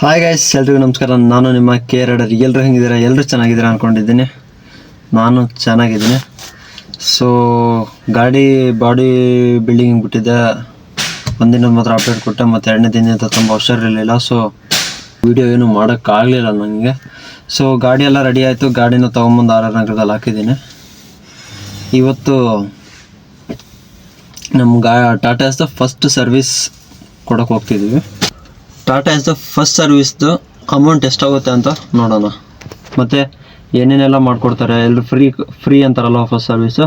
Hi guys ಎಲ್ರಿಗೂ ನಮಸ್ಕಾರ. ನಾನು ನಿಮ್ಮ ಕೆ ರಡರ್ ಎಲ್ಲರೂ ಹೆಂಗಿದ್ದೀರಾ? ಎಲ್ಲರೂ ಚೆನ್ನಾಗಿದ್ದೀರಾ ಅಂದ್ಕೊಂಡಿದ್ದೀನಿ ನಾನು ಚೆನ್ನಾಗಿದ್ದೀನಿ. ಸೊ ಗಾಡಿ, ಬಾಡಿ ಬಿಲ್ಡಿಂಗ್ ಬಿಟ್ಟಿದ್ದೆ. ಒಂದಿನ ಮಾತ್ರ ಅಪ್ಡೇಟ್ ಕೊಟ್ಟೆ, ಮತ್ತು ಎರಡನೇ ದಿನದಿಂದ ತುಂಬ ಹುಷಾರಿರಲಿಲ್ಲ. ಸೊ ವಿಡಿಯೋ ಏನು ಮಾಡೋಕ್ಕಾಗಲಿಲ್ಲ ನನಗೆ ಸೊ ಗಾಡಿ ಎಲ್ಲ ರೆಡಿ ಆಯಿತು. ಗಾಡಿನ ತೊಗೊಂಬಂದು ಆರ್ ಆರ್ ನಗರದಲ್ಲಿ ಹಾಕಿದ್ದೀನಿ. ಇವತ್ತು ನಮ್ಮ ಗಾ ಟಾಟಾಸ್ದ ಫಸ್ಟ್ ಸರ್ವಿಸ್ ಕೊಡೋಕೆ ಹೋಗ್ತಿದ್ದೀವಿ ಟಾಟಾ ಎಸ್ ದ ಫಸ್ಟ್ ಸರ್ವಿಸ್ದು ಅಮೌಂಟ್ ಎಷ್ಟಾಗುತ್ತೆ ಅಂತ ನೋಡೋಣ. ಮತ್ತು ಏನೇನೆಲ್ಲ ಮಾಡಿಕೊಡ್ತಾರೆ ಎಲ್ಲರೂ ಫ್ರೀ ಫ್ರೀ ಅಂತಾರಲ್ಲ ಫಸ್ಟ್ ಸರ್ವಿಸು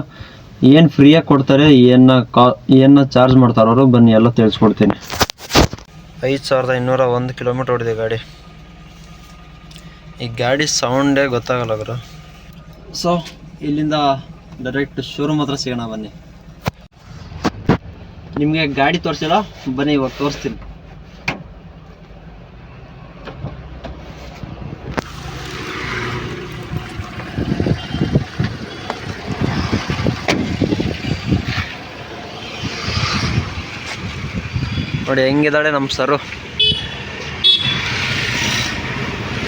ಏನು ಫ್ರೀಯಾಗಿ ಕೊಡ್ತಾರೆ ಏನ ಕಾ ಏನ ಚಾರ್ಜ್ ಮಾಡ್ತಾರೆ ಅವರು ಬನ್ನಿ ಎಲ್ಲ ತಿಳಿಸ್ಕೊಡ್ತೀನಿ. ಐದು ಸಾವಿರದ ಇನ್ನೂರ ಒಂದು ಕಿಲೋಮೀಟ್ರ್ ಓಡಿದೆ ಗಾಡಿ. ಈ ಗಾಡಿ ಸೌಂಡೇ ಗೊತ್ತಾಗಲ್ಲ ಅವರು ಸೊ ಇಲ್ಲಿಂದ ಡೈರೆಕ್ಟ್ ಶೋರೂಮ್ ಹತ್ರ ಸಿಗೋಣ ಬನ್ನಿ. ನಿಮಗೆ ಗಾಡಿ ತೋರಿಸಿಲ್ಲ ಬನ್ನಿ ಇವಾಗ ತೋರಿಸ್ತೀನಿ. ನೋಡಿ, ಹೆಂಗಿದ್ದಾಳೆ ನಮ್ಮ ಸರು.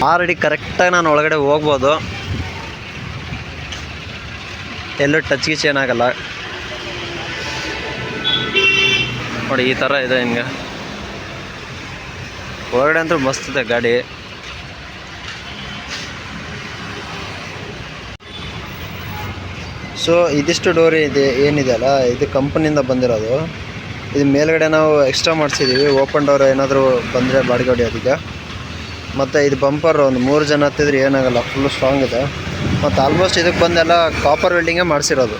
ಆಲ್ರೆಡಿ ಕರೆಕ್ಟಾಗಿ ನಾನು ಒಳಗಡೆ ಹೋಗ್ಬೋದು. ಎಲ್ಲೂ ಟಚ್ ಗಿಚ್ ಏನಾಗಲ್ಲ. ನೋಡಿ, ಈ ಥರ ಇದೆ ಹಿಂಗೆ ಒಳಗಡೆ ಅಂತೂ ಮಸ್ತ್ ಇದೆ ಗಾಡಿ. ಸೊ ಇದಿಷ್ಟು ಡೋರಿ ಇದೆ, ಏನಿದೆ ಅಲ್ಲ? ಇದು ಕಂಪನಿಯಿಂದ ಬಂದಿರೋದು. ಇದು ಮೇಲ್ಗಡೆ ನಾವು ಎಕ್ಸ್ಟ್ರಾ ಮಾಡಿಸಿದ್ದೀವಿ ಓಪನ್ ಡೋರ್ ಏನಾದರೂ ಬಂದರೆ ಬಾಡಿಗೆ ಹೊಡಿಯೋದೀಗ ಮತ್ತು ಇದು ಬಂಪರ್ ಒಂದು ಮೂರು ಜನ ಹತ್ತಿದ್ರೆ ಏನಾಗಲ್ಲ. ಫುಲ್ಲು ಸ್ಟ್ರಾಂಗ್ ಇದೆ. ಮತ್ತು ಆಲ್ಮೋಸ್ಟ್ ಇದಕ್ಕೆ ಬಂದೆಲ್ಲ ಕಾಪರ್ ವೆಲ್ಡಿಂಗೇ ಮಾಡಿಸಿರೋದು.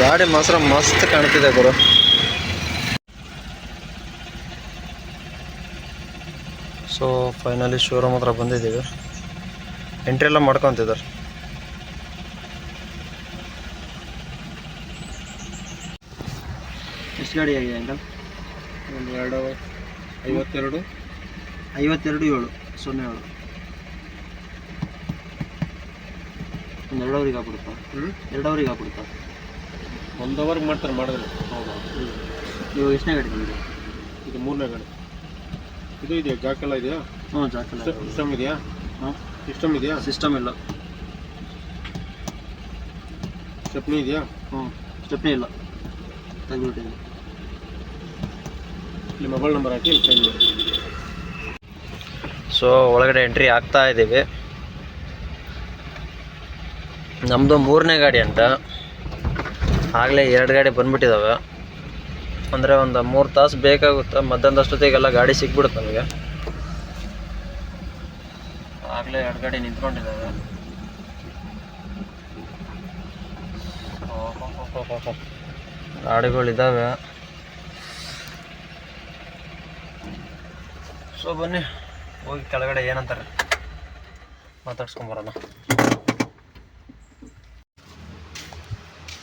ಗಾಡಿ ಮಾತ್ರ ಮಸ್ತ್ ಕಾಣ್ತಿದೆ ಗುರು. ಸೊ ಫೈನಲಿ ಶೋರೂಮ್ ಹತ್ರ ಬಂದಿದ್ದೀವಿ. ಎಂಟ್ರಿ ಎಲ್ಲ ಮಾಡ್ಕೊತಿದ್ದಾರೆ. ಎಷ್ಟು ಗಾಡಿ ಆಗಿದೆ ಅಂಕಲ್ ಒಂದು ಎರಡು ಐವತ್ತೆರಡು. ಐವತ್ತೆರಡು ಏಳು ಸೊನ್ನೆ ಏಳು. ಒಂದು ಎರಡವರಿಗೆ ಆಗ್ಬಿಡುತ್ತಾ ಹ್ಞೂ ಎರಡವರಿಗೆ ಆಗ್ಬಿಡುತ್ತಾ ಒಂದು ಅವರ್ಗೆ ಮಾಡ್ತಾರೆ ಮಾಡಿದ್ರೆ. ಹೌದಾ? ನೀವು ಎಷ್ಟನೇ ಗಾಡಿ ಬಂದಿದೆ ಇದು ಮೂರನೇ ಗಾಡಿ. ಇದು ಇದೆಯಾ? ಜಾಕೆಲ್ಲ ಇದೆಯಾ? ಹ್ಞೂ ಜಾಕಲ್ಲ ಸಿಸ್ಟಮ್ ಇದೆಯಾ? ಹಾಂ ಸಿಸ್ಟಮ್ ಇದೆಯಾ? ಸಿಸ್ಟಮ್ ಇಲ್ಲ. ಸ್ಟೆಪ್ನಿ ಇದೆಯಾ? ಹ್ಞೂ. ಸ್ಟೆಪ್ನಿ ಇಲ್ಲ. ತೆಗ್ದುಬಿಟ್ಟಿದ್ದೀನಿ ಇಲ್ಲಿ ಮೊಬೈಲ್ ನಂಬರ್ ಹಾಕಿ ಮಾಡಿ. ಸೊ ಒಳಗಡೆ ಎಂಟ್ರಿ ಆಗ್ತಾ ಇದ್ದೀವಿ. ನಮ್ಮದು ಮೂರನೇ ಗಾಡಿ ಅಂತ. ಆಗಲೇ ಎರಡು ಗಾಡಿ ಬಂದ್ಬಿಟ್ಟಿದ್ದಾವೆ ಅಂದರೆ ಒಂದು ಮೂರು ತಾಸು ಬೇಕಾಗುತ್ತೆ. ಮಧ್ಯಾಹ್ನದಷ್ಟೊತ್ತಿಗೆಲ್ಲ ಗಾಡಿ ಸಿಕ್ಬಿಡುತ್ತೆ ನಮಗೆ. ಆಗಲೇ ಎರಡು ಗಾಡಿ ನಿಂತ್ಕೊಂಡಿದ್ದಾವೆ ಗಾಡಿಗಳಿದ್ದಾವೆ ಸೊ ಬನ್ನಿ, ಹೋಗಿ ಕೆಳಗಡೆ ಏನಂತಾರೆ ಮಾತಾಡ್ಸ್ಕೊಂಬರೋಣ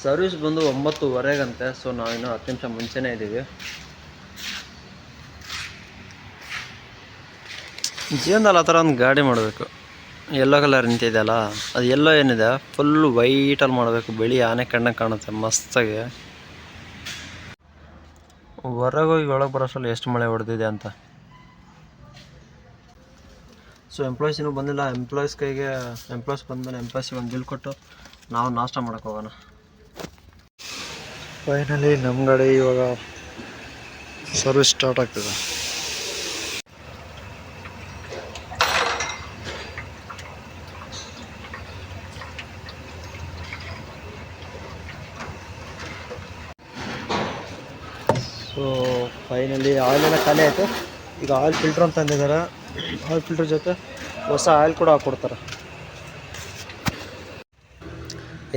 ಸರ್ವಿಸ್ ಬಂದು ಒಂಬತ್ತುವರೆಗಂತೆ, ಸೊ ನಾವಿನ್ನು ಹತ್ತು ನಿಮಿಷ ಮುಂಚೆನೇ ಇದ್ದೀವಿ ಜೀವನದಲ್ಲಿ ಆ ಥರ ಒಂದು ಗಾಡಿ ಮಾಡಬೇಕು. ಎಲ್ಲೋ ಕಲರ್ ನಿಂತಿದೆಯಲ್ಲ, ಅದು ಎಲ್ಲೋ ಏನಿದೆ ಫುಲ್ಲು ವೈಟಲ್ಲಿ ಮಾಡಬೇಕು. ಬಿಳಿ ಆನೆ ಕಣ್ಣಗೆ ಕಾಣುತ್ತೆ, ಮಸ್ತಾಗಿ. ಹೊರಗೋಗಿ ಒಳಗೆ ಬರೋಸಲ್ಲಿ ಎಷ್ಟು ಮಳೆ ಹೊಡೆದಿದೆ ಅಂತ. ಸೊ ಎಂಪ್ಲಾಯ್ಸ್ ಇನ್ನೂ ಬಂದಿಲ್ಲ. ಎಂಪ್ಲಾಯ್ಸ್ ಕೈಗೆ ಎಂಪ್ಲಾಯ್ಸ್ ಬಂದಮೇಲೆ ಎಂಪ್ಲಾಯ್ಸಿಗೆ ಒಂದು ಬಿಲ್ ಕೊಟ್ಟು ನಾವು ನಾಷ್ಟ ಮಾಡೋಕೆ ಹೋಗೋಣ. ಫೈನಲಿ ನಮ್ಮ ಗಾಡಿ ಇವಾಗ ಸರ್ವಿಸ್ ಸ್ಟಾರ್ಟ್ ಆಗ್ತದೆ. ಸೊ ಫೈನಲಿ ಆಯಿಲ್ ಎಲ್ಲ ಖಾಲಿ ಆಯಿತು. ಈಗ ಆಯಿಲ್ ಫಿಲ್ಟ್ರ್ ಅಂತ ತಂದಿದ್ದಾರೆ ಆಯಿಲ್ ಫಿಲ್ಟರ್ ಜೊತೆ ಹೊಸ ಆಯಿಲ್ ಕೂಡ ಹಾಕ್ಕೊಡ್ತಾರೆ.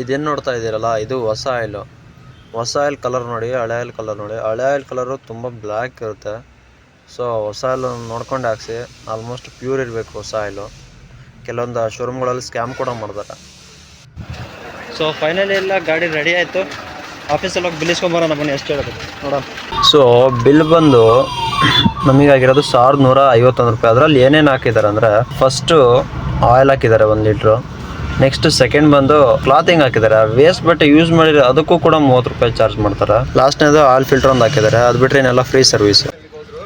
ಇದೇನು ನೋಡ್ತಾ ಇದ್ದೀರಲ್ಲ ಇದು ಹೊಸ ಆಯಿಲು. ಹೊಸ ಆಯಿಲ್ ಕಲರ್ ನೋಡಿ ಹಳೆ ಆಯಿಲ್ ಕಲರ್ ನೋಡಿ. ಹಳೆ ಆಯಿಲ್ ಕಲರು ತುಂಬ ಬ್ಲ್ಯಾಕ್ ಇರುತ್ತೆ. ಸೊ ಹೊಸ ಆಯಿಲ್ ನೋಡ್ಕೊಂಡು ಹಾಕ್ಸಿ ಆಲ್ಮೋಸ್ಟ್ ಪ್ಯೂರ್ ಇರಬೇಕು ಹೊಸ ಆಯಿಲು. ಕೆಲವೊಂದು ಶೋರೂಮ್ಗಳಲ್ಲಿ ಸ್ಕ್ಯಾಮ್ ಕೂಡ ಮಾಡ್ತಾರೆ. ಸೊ ಫೈನಲಿ ಎಲ್ಲ ಗಾಡಿ ರೆಡಿ ಆಯಿತು. ಆಫೀಸಲ್ಲಿ ಹೋಗಿ ಬಿಲ್ ಇಸ್ಕೊಂಬರೋಣ ಬನ್ನಿ ಎಷ್ಟು ಹೇಳಬೇಕು ನೋಡೋಣ. ಸೊ ಬಿಲ್ ಬಂದು ನಮಗಾಗಿರೋದು ಸಾವಿರದ ನೂರ ಐವತ್ತೊಂದು ರೂಪಾಯಿ. ಅದರಲ್ಲಿ ಏನೇನು ಹಾಕಿದ್ದಾರೆ ಅಂದರೆ ಫಸ್ಟು ಆಯಿಲ್ ಹಾಕಿದ್ದಾರೆ ಒಂದು ಲೀಟ್ರು ನೆಕ್ಸ್ಟ್ ಸೆಕೆಂಡ್ ಬಂದು ಕ್ಲಾತಿಂಗ್ ಹಾಕಿದ್ದಾರೆ ವೇಸ್ಟ್ ಬಟ್ಟೆ ಯೂಸ್ ಮಾಡಿದ್ರೆ ಅದಕ್ಕೂ ಕೂಡ ಮೂವತ್ತು ರೂಪಾಯಿ ಚಾರ್ಜ್ ಮಾಡ್ತಾರೆ. ಲಾಸ್ಟ್ನೇದು ಆಯಿಲ್ ಫಿಲ್ಟರ್ ಒಂದು ಹಾಕಿದ್ದಾರೆ ಅದು ಬಿಟ್ಟರೆ ಇನ್ನೆಲ್ಲ ಫ್ರೀ ಸರ್ವಿಸ್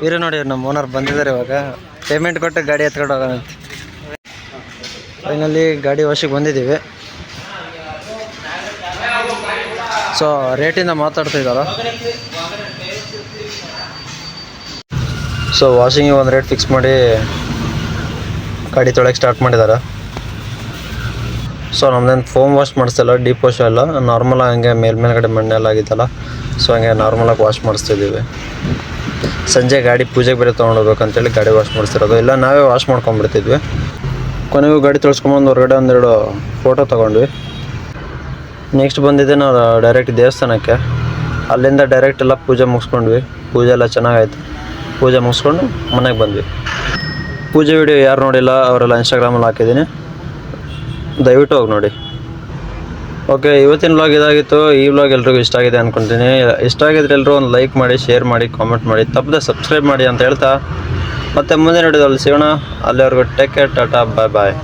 ಇರು ನೋಡಿ ನಮ್ಮ ಓನರ್ ಬಂದಿದ್ದಾರೆ ಇವಾಗ. ಪೇಮೆಂಟ್ ಕೊಟ್ಟು ಗಾಡಿ ಎತ್ಕೊಂಡು ಹೋಗೋಣ ಫೈನಲಿ ಗಾಡಿ ವಾಶಿಗೆ ಬಂದಿದ್ದೀವಿ. ಸೊ ರೇಟಿಂದ ಮಾತಾಡ್ತಾ ಇದ್ದಾರ ಸೊ ವಾಷಿಂಗಿಗೆ ಒಂದು ರೇಟ್ ಫಿಕ್ಸ್ ಮಾಡಿ ಗಾಡಿ ತೊಳೆಗೆ ಸ್ಟಾರ್ಟ್ ಮಾಡಿದ್ದಾರೆ ಸೊ ನಮ್ದೇನು ಫೋಮ್ ವಾಶ್ ಮಾಡಿಸ್ತಿಲ್ಲ ಡೀಪ್ ವಾಶ್ ಎಲ್ಲ. ನಾರ್ಮಲ್ ಹಂಗೆ ಮೇಲ್ ಮೇಲ್ಗಡೆ ಮಣ್ಣೆಲ್ಲ ಆಗಿತ್ತಲ್ಲ. ಸೊ ಹಂಗೆ ನಾರ್ಮಲಾಗಿ ವಾಶ್ ಮಾಡಿಸ್ತಿದ್ದೀವಿ ಸಂಜೆ ಗಾಡಿ ಪೂಜೆಗೆ ಬೇರೆ ತೊಗೊಂಡೋಗ್ಬೇಕಂತೇಳಿ ಗಾಡಿ ವಾಶ್ ಮಾಡಿಸ್ತಿರೋದು. ಇಲ್ಲ, ನಾವೇ ವಾಶ್ ಮಾಡ್ಕೊಂಡ್ಬಿಡ್ತಿದ್ವಿ. ಕೊನೆಗೂ ಗಾಡಿ ತೊಳ್ಸ್ಕೊಂಬಂದು ಹೊರಗಡೆ ಒಂದೆರಡು ಫೋಟೋ ತೊಗೊಂಡ್ವಿ. ನೆಕ್ಸ್ಟ್ ಬಂದಿದ್ದೆ ನಾವು ಡೈರೆಕ್ಟ್ ದೇವಸ್ಥಾನಕ್ಕೆ. ಅಲ್ಲಿಂದ ಡೈರೆಕ್ಟ್ ಎಲ್ಲ ಪೂಜೆ ಮುಗಿಸ್ಕೊಂಡ್ವಿ. ಪೂಜೆ ಎಲ್ಲ ಚೆನ್ನಾಗಾಯ್ತು ಪೂಜೆ ಮುಗಿಸ್ಕೊಂಡು ಮನೆಗೆ ಬಂದ್ವಿ. ಪೂಜೆ ವಿಡಿಯೋ ಯಾರು ನೋಡಿಲ್ಲ, ಅವರೆಲ್ಲ ಇನ್ಸ್ಟಾಗ್ರಾಮಲ್ಲಿ ಹಾಕಿದ್ದೀನಿ. ದಯವಿಟ್ಟು ಹೋಗಿ ನೋಡಿ. ಓಕೆ ಇವತ್ತಿನ ವ್ಲಾಗ್ ಇದಾಗಿತ್ತು. ಈ ವ್ಲಾಗ್ ಎಲ್ರಿಗೂ ಇಷ್ಟ ಆಗಿದೆ ಅಂದ್ಕೊತೀನಿ ಇಷ್ಟ ಆಗಿದ್ರೆ ಎಲ್ಲರೂ ಒಂದು ಲೈಕ್ ಮಾಡಿ ಶೇರ್ ಮಾಡಿ ಕಾಮೆಂಟ್ ಮಾಡಿ. ತಪ್ಪದೆ ಸಬ್ಸ್ಕ್ರೈಬ್ ಮಾಡಿ ಅಂತ ಹೇಳ್ತಾ. ಮತ್ತೆ ಮುಂದೆ ನೋಡಿದಲ್ಲಿ ಸಿಗೋಣ. ಅಲ್ಲಿವರೆಗೂ take care tata bye bye